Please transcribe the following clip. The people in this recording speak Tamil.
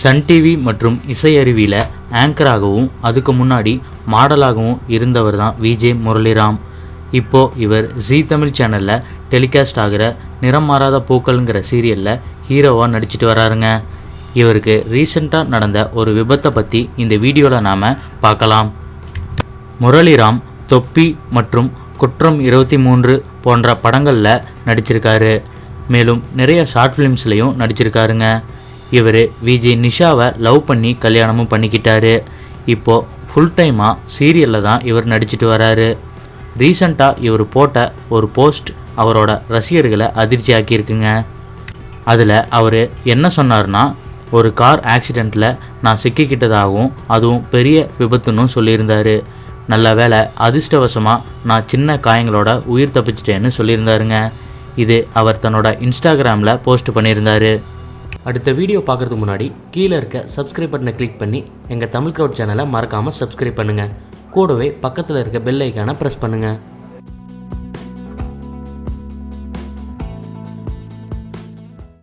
சன் டிவி மற்றும் இசையருவியில் ஆங்கராகவும் அதுக்கு முன்னாடி மாடலாகவும் இருந்தவர் தான் விஜே முரளிராம். இப்போ இவர் ஜீ தமிழ் சேனலில் டெலிகாஸ்ட் ஆகிற நிறம் மாறாத பூக்கள்ங்கிற சீரியலில் ஹீரோவாக நடிச்சிட்டு வராருங்க. இவருக்கு ரீசெண்டாக நடந்த ஒரு விபத்தை பற்றி இந்த வீடியோவில் நாம் பார்க்கலாம். முரளிராம் தொப்பி மற்றும் குற்றம் இருபத்தி மூன்று போன்ற படங்களில் நடிச்சிருக்காரு. மேலும் நிறைய ஷார்ட் ஃபிலிம்ஸ்லையும் நடிச்சிருக்காருங்க. இவர் விஜய் நிஷாவை லவ் பண்ணி கல்யாணமும் பண்ணிக்கிட்டாரு. இப்போது ஃபுல் டைமாக சீரியலில் தான் இவர் நடிச்சிட்டு வராரு. ரீசண்டாக இவர் போட்ட ஒரு போஸ்ட் அவரோட ரசிகர்களை அதிர்ச்சி ஆக்கியிருக்குங்க அதில் அவர் என்ன சொன்னார்னா ஒரு கார் ஆக்சிடெண்ட்டில் நான் சிக்கிக்கிட்டதாகவும் அதுவும் பெரிய விபத்துன்னு சொல்லியிருந்தார். நல்ல வேளை அதிர்ஷ்டவசமாக நான் சின்ன காயங்களோட உயிர் தப்பிச்சிட்டேன்னு சொல்லியிருந்தாருங்க. இது அவர் தன்னோட இன்ஸ்டாகிராமில் போஸ்ட் பண்ணியிருந்தாரு. அடுத்த வீடியோ பார்க்குறதுக்கு முன்னாடி கீழே இருக்க சப்ஸ்கிரைப் பட்டனை கிளிக் பண்ணி எங்கள் தமிழ் க்ரௌட் சேனலை மறக்காமல் சப்ஸ்கிரைப் பண்ணுங்கள் கூடவே பக்கத்தில் இருக்க பெல் ஐக்கானை ப்ரெஸ் பண்ணுங்கள்